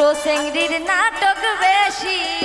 ছোট সেংড়ির নাটক বেশি।